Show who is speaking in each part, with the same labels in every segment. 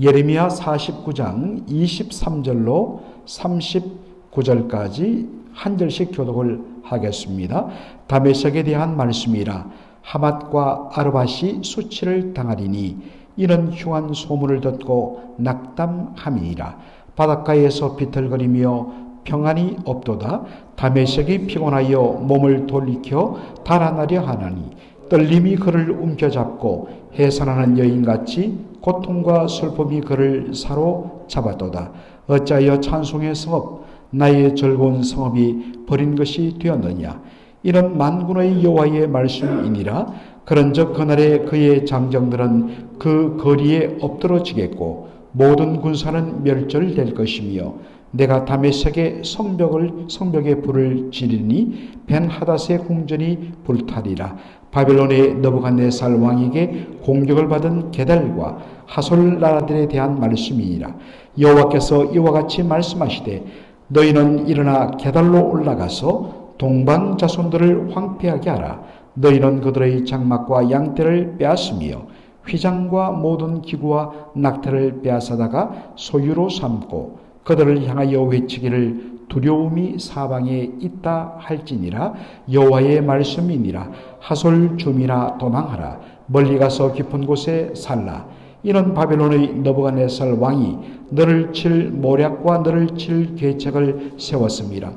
Speaker 1: 예레미야 49장 23절로 39절까지 한 절씩 교독을 하겠습니다. 다메섹에 대한 말씀이라 하맛과 아르밧이 수치를 당하리니 이는 흉한 소문을 듣고 낙담함이니라 바닷가에서 비틀거리며 평안이 없도다 다메섹이 피곤하여 몸을 돌이켜 달아나려 하나니 떨림이 그를 움켜잡고 해산하는 여인같이 고통과 슬픔이 그를 사로잡았도다. 어찌하여 찬송의 성읍 나의 즐거운 성읍이 버린 것이 되었느냐? 이는 만군의 여호와의 말씀이니라. 그런즉 그날에 그의 장정들은 그 거리에 엎드러지겠고 모든 군사는 멸절될 것이며 내가 다메섹의 성벽을 성벽에 불을 지르니 벤 하닷의 궁전이 불타리라 바벨론의 너부갓네살 왕에게 공격을 받은 게달과 하솔 나라들에 대한 말씀이니라. 여호와께서 이와 같이 말씀하시되 너희는 일어나 게달로 올라가서 동방 자손들을 황폐하게 하라. 너희는 그들의 장막과 양떼를 빼앗으며 휘장과 모든 기구와 낙타를 빼앗아다가 소유로 삼고 그들을 향하여 외치기를 두려움이 사방에 있다 할지니라 여호와의 말씀이니라. 하솔 줌이나 도망하라. 멀리 가서 깊은 곳에 살라. 이는 바벨론의 너부갓네살 왕이 너를 칠 모략과 너를 칠 계책을 세웠습니다.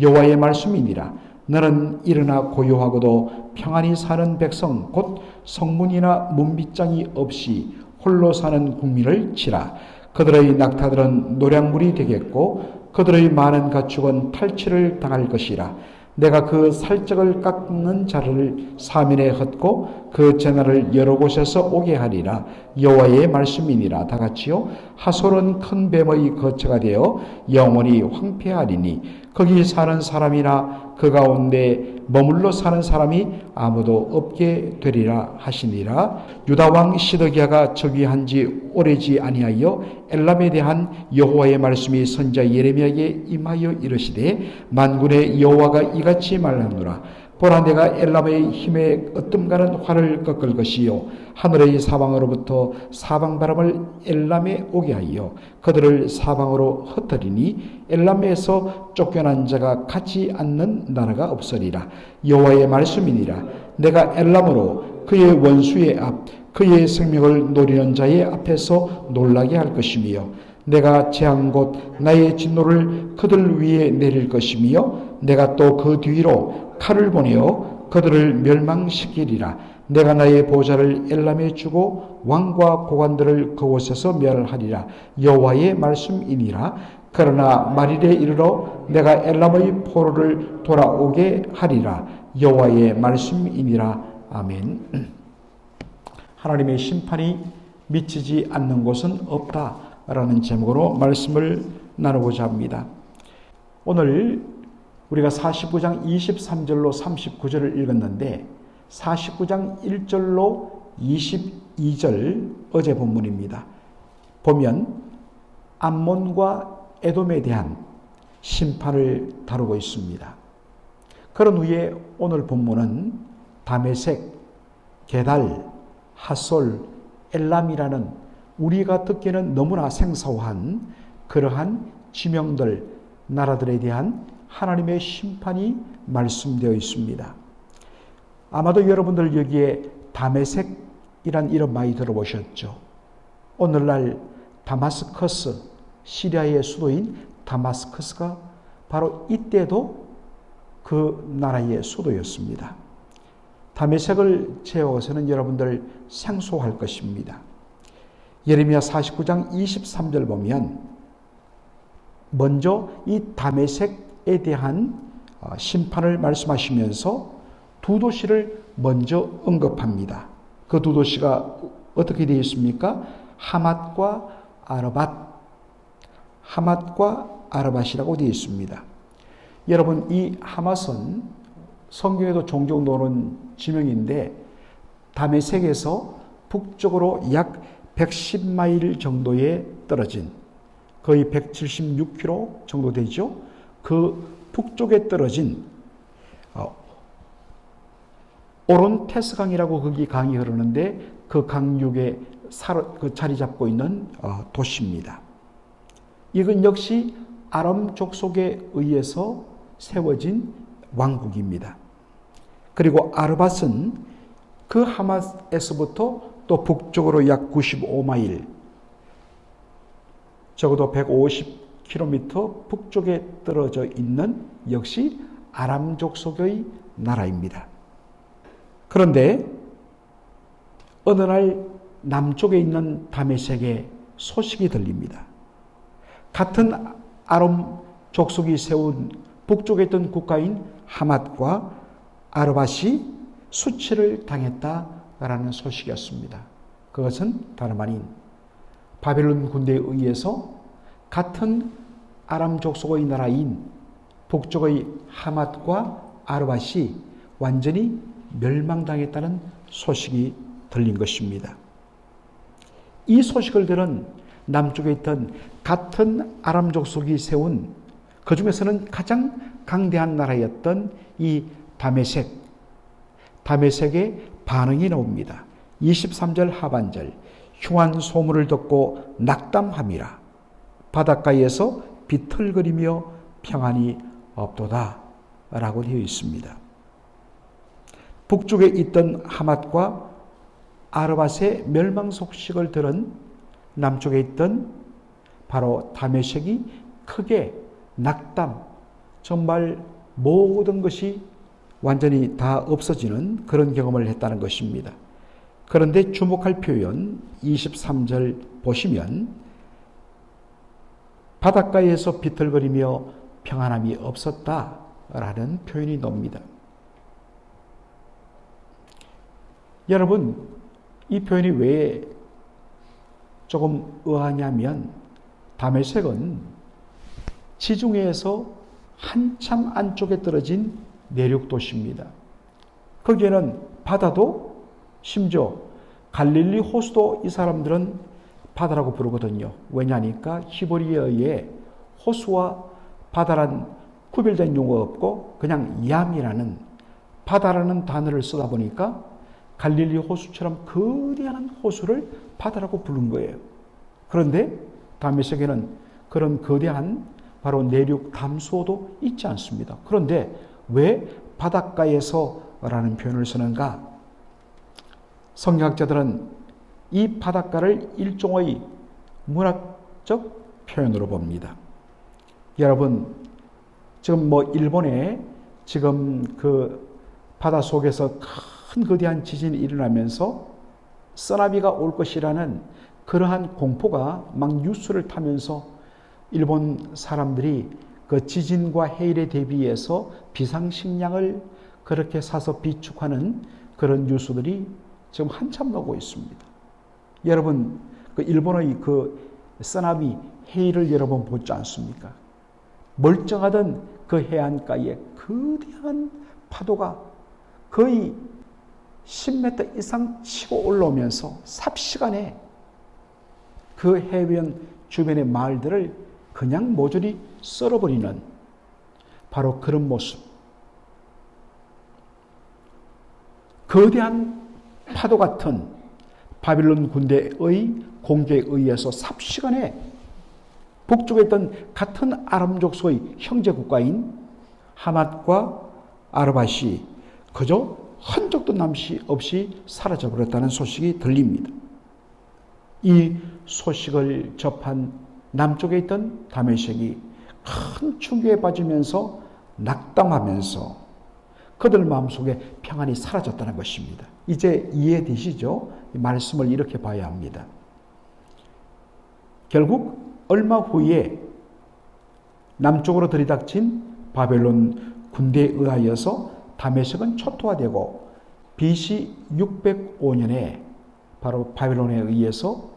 Speaker 1: 여호와의 말씀이니라. 너는 일어나 고요하고도 평안히 사는 백성 곧 성문이나 문빗장이 없이 홀로 사는 국민을 치라. 그들의 낙타들은 노량물이 되겠고 그들의 많은 가축은 탈취를 당할 것이라. 내가 그 살적을 깎는 자를 사면에 헛고 그 재난을 여러 곳에서 오게 하리라. 여호와의 말씀이니라. 다 같이요. 하솔은 큰 뱀의 거처가 되어 영원히 황폐하리니 거기 사는 사람이나 그 가운데 머물러 사는 사람이 아무도 없게 되리라 하시니라. 유다 왕 시드기야가 즉위한 지 오래지 아니하여 엘람에 대한 여호와의 말씀이 선자 예레미야에게 임하여 이르시되 만군의 여호와가 이같이 말하노라 보라 내가 엘람의 힘에 어뜸가는 활을 꺾을 것이요. 하늘의 사방으로부터 사방 바람을 엘람에 오게 하여 그들을 사방으로 흩어리니 엘람에서 쫓겨난 자가 가지 않는 나라가 없으리라. 여호와의 말씀이니라. 내가 엘람으로 그의 원수의 앞 그의 생명을 노리는 자의 앞에서 놀라게 할 것이며 내가 재한 곳 나의 진노를 그들 위에 내릴 것이며 내가 또 그 뒤로 칼을 보내어 그들을 멸망시키리라. 내가 나의 보좌를 엘람에 주고 왕과 고관들을 그곳에서 멸하리라. 여호와의 말씀이니라. 그러나 말일에 이르러 내가 엘람의 포로를 돌아오게 하리라. 여호와의 말씀이니라. 아멘. 하나님의 심판이 미치지 않는 곳은 없다라는 제목으로 말씀을 나누고자 합니다. 오늘 우리가 49장 23절로 39절을 읽었는데 49장 1절로 22절 어제 본문입니다. 보면 암몬과 에돔에 대한 심판을 다루고 있습니다. 그런 후에 오늘 본문은 다메섹, 게달, 하솔, 엘람이라는 우리가 듣기에는 너무나 생소한 그러한 지명들, 나라들에 대한 하나님의 심판이 말씀되어 있습니다. 아마도 여러분들 여기에 다메섹이란 이름 많이 들어보셨죠? 오늘날 다마스커스, 시리아의 수도인 다마스커스가 바로 이때도 그 나라의 수도였습니다. 다메섹을 제어서는 여러분들 생소할 것입니다. 예레미야 49장 23절 보면 먼저 이 다메섹 에 대한 심판을 말씀하시면서 두 도시를 먼저 언급합니다. 그 두 도시가 어떻게 되어 있습니까? 하맛과 아르밧, 하맛과 아르밧이라고 되어 있습니다. 여러분 이 하맛은 성경에도 종종 나오는 지명인데 다메섹에서 북쪽으로 약 110마일 정도에 떨어진 거의 176km 정도 되죠. 그 북쪽에 떨어진 오론테스강이라고 거기 강이 흐르는데 그 강육에 살- 그 자리 잡고 있는 어, 도시입니다. 이건 역시 아람 족속에 의해서 세워진 왕국입니다. 그리고 아르밧은 그 하맛에서부터 또 북쪽으로 약 95마일, 적어도 150km 북쪽에 떨어져 있는 역시 아람 족 속의 나라입니다. 그런데 어느 날 남쪽에 있는 다메섹에 소식이 들립니다. 같은 아람 족속이 세운 북쪽에 있던 국가인 하맛과 아르밧이 수치를 당했다라는 소식이었습니다. 그것은 다름 아닌 바벨론 군대에 의해서 같은 아람 족속의 나라인 북쪽의 하맛과 아르밧이 완전히 멸망당했다는 소식이 들린 것입니다. 이 소식을 들은 남쪽에 있던 같은 아람 족속이 세운 그 중에서는 가장 강대한 나라였던 이 다메섹, 다메섹의 반응이 나옵니다. 23절 하반절 흉한 소문을 듣고 낙담함이라 바닷가에서 비틀거리며 평안이 없도다 라고 되어 있습니다. 북쪽에 있던 하맛과 아르밧의 멸망 소식을 들은 남쪽에 있던 바로 다메섹이 크게 낙담, 정말 모든 것이 완전히 다 없어지는 그런 경험을 했다는 것입니다. 그런데 주목할 표현 23절 보시면 바닷가에서 비틀거리며 평안함이 없었다라는 표현이 나옵니다. 여러분, 이 표현이 왜 조금 의아하냐면 다메섹은 지중해에서 한참 안쪽에 떨어진 내륙 도시입니다. 거기에는 바다도 심지어 갈릴리 호수도 이 사람들은 바다라고 부르거든요. 왜냐하니까 히브리어에 호수와 바다란 구별된 용어가 없고 그냥 얌이라는 바다라는 단어를 쓰다 보니까 갈릴리 호수처럼 거대한 호수를 바다라고 부른 거예요. 그런데 다메섹에는 그런 거대한 바로 내륙 담수호도 있지 않습니다. 그런데 왜 바닷가에서라는 표현을 쓰는가? 성경학자들은 이 바닷가를 일종의 문학적 표현으로 봅니다. 여러분, 지금 뭐 일본에 지금 그 바다 속에서 큰 거대한 지진이 일어나면서 쓰나미가 올 것이라는 그러한 공포가 막 뉴스를 타면서 일본 사람들이 그 지진과 해일에 대비해서 비상식량을 그렇게 사서 비축하는 그런 뉴스들이 지금 한참 나오고 있습니다. 여러분, 그 일본의 그 쓰나미 해일을 여러분 보지 않습니까? 멀쩡하던 그 해안가에 거대한 파도가 거의 10m 이상 치고 올라오면서 삽시간에 그 해변 주변의 마을들을 그냥 모조리 썰어버리는 바로 그런 모습. 거대한 파도 같은 바빌론 군대의 공격에 의해서 삽시간에 북쪽에 있던 같은 아람 족속의 형제 국가인 하맛과 아르밧이 그저 흔적도 남시 없이 사라져 버렸다는 소식이 들립니다. 이 소식을 접한 남쪽에 있던 다메섹이 큰 충격에 빠지면서 낙담하면서 그들 마음속에 평안이 사라졌다는 것입니다. 이제 이해되시죠? 말씀을 이렇게 봐야 합니다. 결국 얼마 후에 남쪽으로 들이닥친 바벨론 군대에 의하여서 다메섹은 초토화되고 BC 605년에 바로 바벨론에 의해서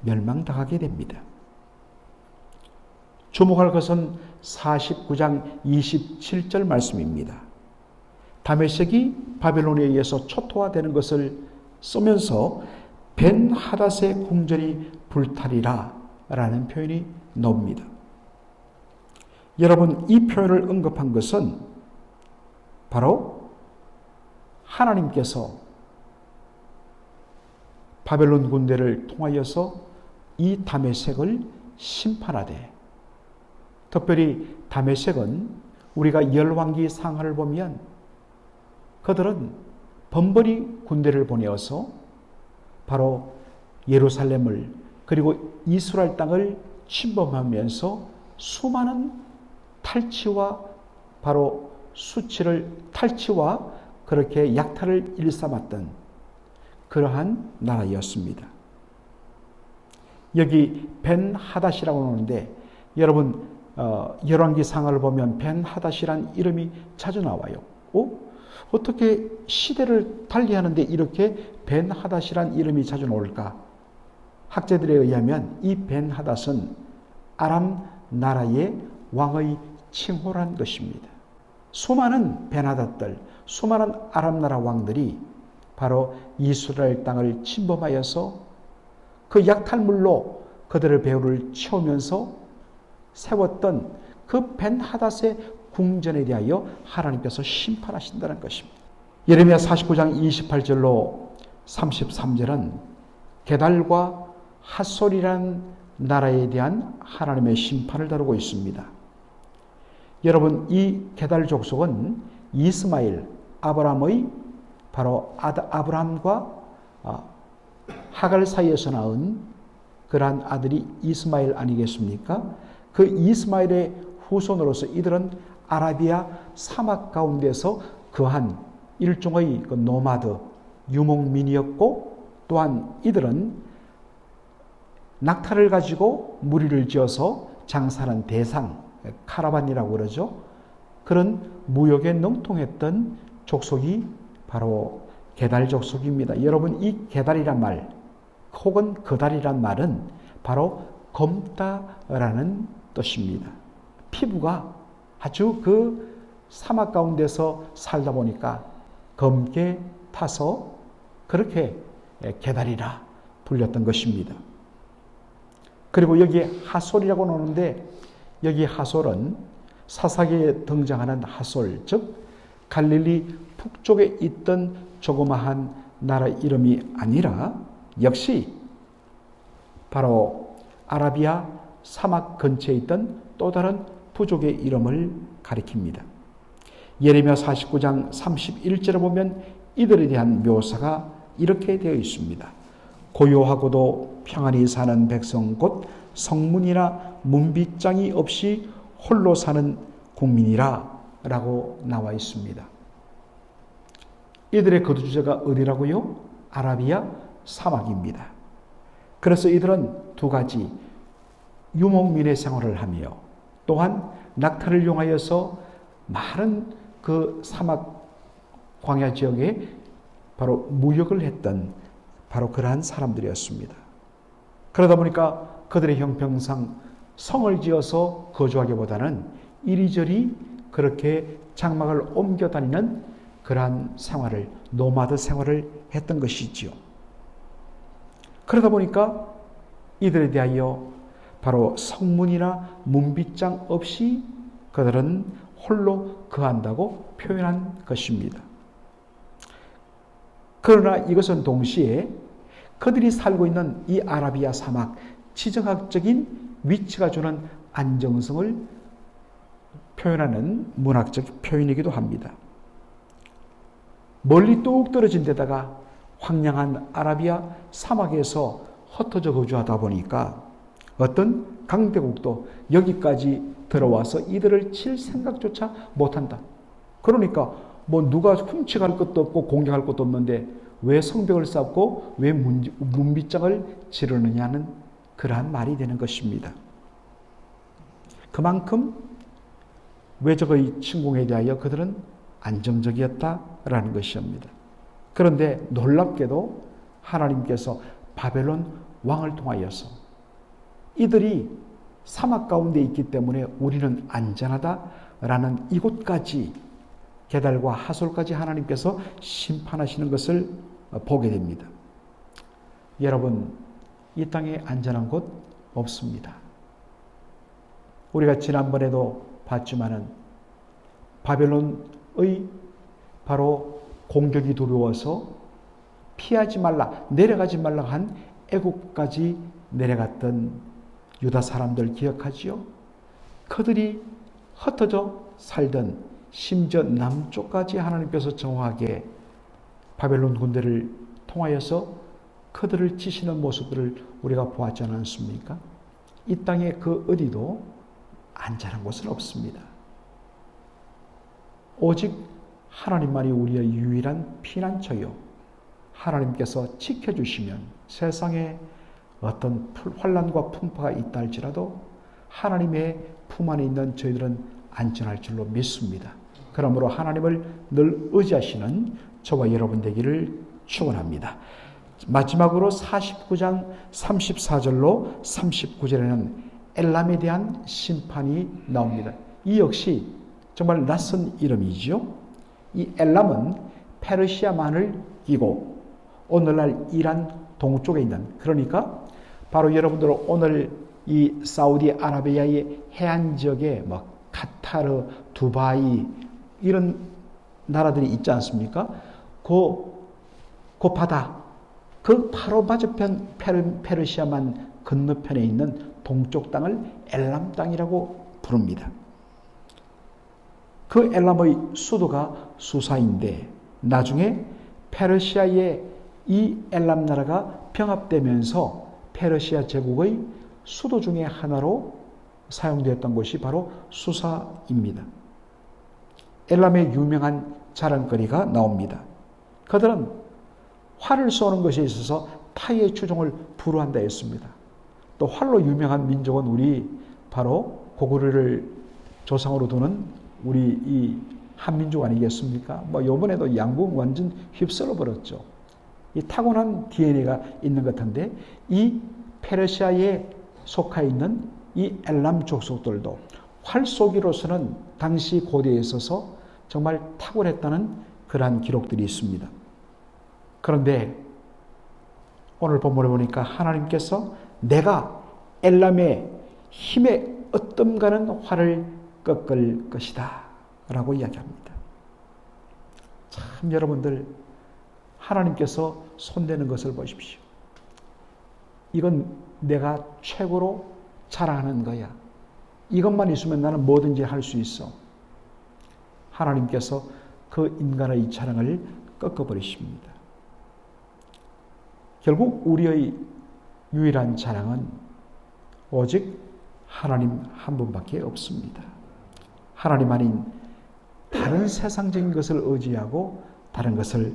Speaker 1: 멸망당하게 됩니다. 주목할 것은 49장 27절 말씀입니다. 다메섹이 바벨론에 의해서 초토화되는 것을 쓰면서 벤 하닷의 궁전이 불탈이라 라는 표현이 나옵니다. 여러분, 이 표현을 언급한 것은 바로 하나님께서 바벨론 군대를 통하여서 이 다메섹을 심판하되 특별히 다메섹은 우리가 열왕기 상하를 보면 그들은 번번이 군대를 보내어서 바로 예루살렘을 그리고 이스라엘 땅을 침범하면서 수많은 탈취와 바로 수치를 탈취와 그렇게 약탈을 일삼았던 그러한 나라였습니다. 여기 벤 하닷이라고 하는데 여러분 어, 열왕기 상하를 보면 벤 하닷이란 이름이 자주 나와요. 어? 어떻게 시대를 달리하는데 이렇게 벤 하닷이란 이름이 자주 나올까? 학자들에 의하면 이 벤 하닷은 아람 나라의 왕의 칭호란 것입니다. 수많은 벤 하닷들, 수많은 아람 나라 왕들이 바로 이스라엘 땅을 침범하여서 그 약탈물로 그들의 배후를 채우면서 세웠던 그 벤 하닷의 궁전에 대하여 하나님께서 심판하신다는 것입니다. 예레미야 49장 28절로 33절은 게달과 핫솔이란 나라에 대한 하나님의 심판을 다루고 있습니다. 여러분 이 게달 족속은 이스마일 아브라함의 바로 아브라함과 하갈 사이에서 낳은 그러한 아들이 이스마일 아니겠습니까? 그 이스마일의 후손으로서 이들은 아라비아 사막 가운데서 거한 일종의 그 노마드 유목민이었고 또한 이들은 낙타를 가지고 무리를 지어서 장사하는 대상 카라반이라고 그러죠. 그런 무역에 능통했던 족속이 바로 게달 족속입니다. 여러분 이 게달이란 말 혹은 그달이란 말은 바로 검다라는 뜻입니다. 피부가 아주 그 사막 가운데서 살다 보니까 검게 타서 그렇게 게달이라 불렸던 것입니다. 그리고 여기 하솔이라고 나오는데 여기 하솔은 사사기에 등장하는 하솔, 즉 갈릴리 북쪽에 있던 조그마한 나라 이름이 아니라 역시 바로 아라비아 사막 근처에 있던 또 다른 부족의 이름을 가리킵니다. 예레미야 49장 31절에 보면 이들에 대한 묘사가 이렇게 되어 있습니다. 고요하고도 평안히 사는 백성 곧 성문이나 문빗장이 없이 홀로 사는 국민이라 라고 나와 있습니다. 이들의 거주지가 어디라고요? 아라비아 사막입니다. 그래서 이들은 두 가지 유목민의 생활을 하며 또한 낙타를 이용하여서 많은 그 사막 광야 지역에 바로 무역을 했던 바로 그러한 사람들이었습니다. 그러다 보니까 그들의 형평상 성을 지어서 거주하기보다는 이리저리 그렇게 장막을 옮겨 다니는 그러한 생활을 노마드 생활을 했던 것이지요. 그러다 보니까 이들에 대하여 바로 성문이나 문빗장 없이 그들은 홀로 거한다고 표현한 것입니다. 그러나 이것은 동시에 그들이 살고 있는 이 아라비아 사막 지정학적인 위치가 주는 안정성을 표현하는 문학적 표현이기도 합니다. 멀리 뚝 떨어진 데다가 황량한 아라비아 사막에서 흩어져 거주하다 보니까 어떤 강대국도 여기까지 들어와서 이들을 칠 생각조차 못한다. 그러니까 뭐 누가 훔쳐갈 것도 없고 공격할 것도 없는데 왜 성벽을 쌓고 왜 문빗장을 지르느냐는 그러한 말이 되는 것입니다. 그만큼 외적의 침공에 대하여 그들은 안정적이었다라는 것입니다. 그런데 놀랍게도 하나님께서 바벨론 왕을 통하여서 이들이 사막 가운데 있기 때문에 우리는 안전하다라는 이곳까지 게달과 하솔까지 하나님께서 심판하시는 것을 보게 됩니다. 여러분, 이 땅에 안전한 곳 없습니다. 우리가 지난번에도 봤지만은 바벨론의 바로 공격이 두려워서 피하지 말라, 내려가지 말라 한 애국까지 내려갔던 유다 사람들 기억하지요? 그들이 흩어져 살던 심지어 남쪽까지 하나님께서 정확하게 바벨론 군대를 통하여서 그들을 치시는 모습들을 우리가 보았지 않습니까? 이 땅에 그 어디도 안전한 곳은 없습니다. 오직 하나님만이 우리의 유일한 피난처요. 하나님께서 지켜주시면 세상에 어떤 환란과 풍파가 있다 할지라도 하나님의 품 안에 있는 저희들은 안전할 줄로 믿습니다. 그러므로 하나님을 늘 의지하시는 저와 여러분 되기를 축원합니다. 마지막으로 49장 34절로 39절에는 엘람에 대한 심판이 나옵니다. 이 역시 정말 낯선 이름이지요. 이 엘람은 페르시아만을 끼고 오늘날 이란 동쪽에 있는 그러니까 바로 여러분들 오늘 이 사우디 아라비아의 해안 지역에 뭐 카타르, 두바이 이런 나라들이 있지 않습니까? 그, 그 바다, 그 바로 맞은편 페르, 페르시아만 건너편에 있는 동쪽 땅을 엘람 땅이라고 부릅니다. 그 엘람의 수도가 수사인데 나중에 페르시아의 이 엘람 나라가 병합되면서 페르시아 제국의 수도 중의 하나로 사용되었던 곳이 바로 수사입니다. 엘람의 유명한 자랑거리가 나옵니다. 그들은 활을 쏘는 것에 있어서 타의 추종을 불허한다 했습니다. 또 활로 유명한 민족은 우리 바로 고구려를 조상으로 두는 우리 이 한민족 아니겠습니까? 뭐 요번에도 양궁 완전 휩쓸어 버렸죠. 이 타고난 DNA가 있는 것 같은데 이 페르시아에 속하 있는 이 엘람 족속들도 활쏘기로서는 당시 고대에 있어서 정말 탁월했다는 그러한 기록들이 있습니다. 그런데 오늘 본문을 보니까 하나님께서 내가 엘람의 힘에 어떤가는 활을 꺾을 것이다 라고 이야기합니다. 참 여러분들 하나님께서 손대는 것을 보십시오. 이건 내가 최고로 자랑하는 거야. 이것만 있으면 나는 뭐든지 할 수 있어. 하나님께서 그 인간의 이 자랑을 꺾어버리십니다. 결국 우리의 유일한 자랑은 오직 하나님 한 분밖에 없습니다. 하나님 아닌 다른 세상적인 것을 의지하고 다른 것을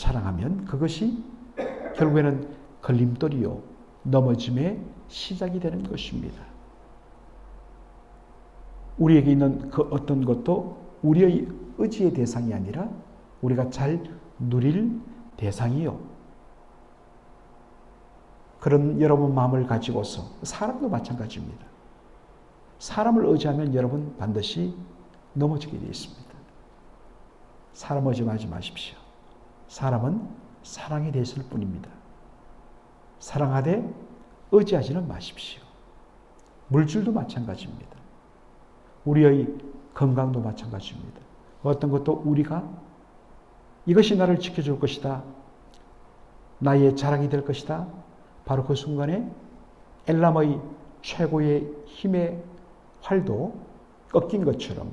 Speaker 1: 자랑하면 그것이 결국에는 걸림돌이요 넘어짐의 시작이 되는 것입니다. 우리에게 있는 그 어떤 것도 우리의 의지의 대상이 아니라 우리가 잘 누릴 대상이요. 그런 여러분 마음을 가지고서 사람도 마찬가지입니다. 사람을 의지하면 여러분 반드시 넘어지게 되어 있습니다. 사람 의지하지 마십시오. 사람은 사랑에 대해서일 뿐입니다. 사랑하되 의지하지는 마십시오. 물질도 마찬가지입니다. 우리의 건강도 마찬가지입니다. 어떤 것도 우리가 이것이 나를 지켜줄 것이다. 나의 자랑이 될 것이다. 바로 그 순간에 엘람의 최고의 힘의 활도 꺾인 것처럼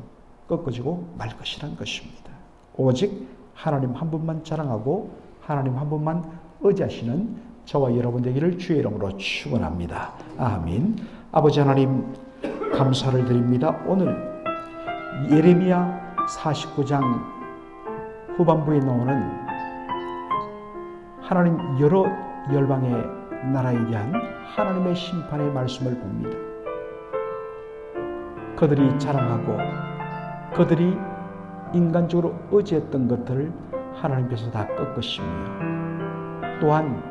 Speaker 1: 꺾어지고 말 것이란 것입니다. 오직 하나님 한 분만 자랑하고 하나님 한 분만 의지하시는 저와 여러분 되기를 주의 이름으로 축원합니다. 아멘. 아버지 하나님 감사를 드립니다. 오늘 예레미야 49장 후반부에 나오는 하나님 여러 열방의 나라에 대한 하나님의 심판의 말씀을 봅니다. 그들이 자랑하고 그들이 인간적으로 의지했던 것들을 하나님께서 다 꺾으시며 또한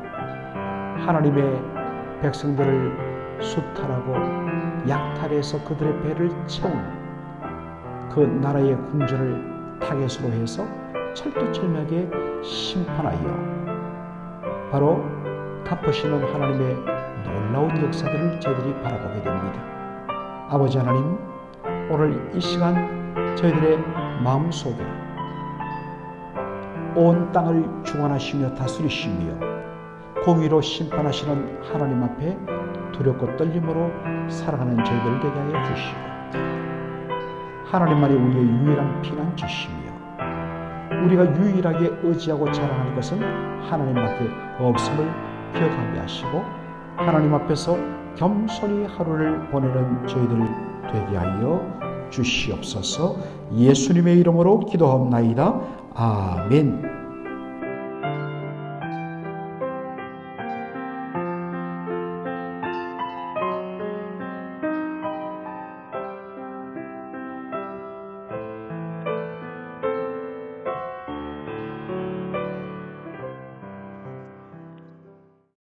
Speaker 1: 하나님의 백성들을 수탈하고 약탈해서 그들의 배를 채운 그 나라의 궁전을 타겟으로 해서 철두철미하게 심판하여 바로 갚으시는 하나님의 놀라운 역사들을 저희들이 바라보게 됩니다. 아버지 하나님, 오늘 이 시간 저희들의 마음속에 온 땅을 주관하시며 다스리시며 공의로 심판하시는 하나님 앞에 두렵고 떨림으로 살아가는 저희들 되게 하여 주시고 하나님만이 우리의 유일한 피난처시며 우리가 유일하게 의지하고 자랑할 것은 하나님 앞에 없음을 기억하게 하시고 하나님 앞에서 겸손히 하루를 보내는 저희들 되게 하여 주시옵소서 예수님의 이름으로 기도합나이다. 아멘.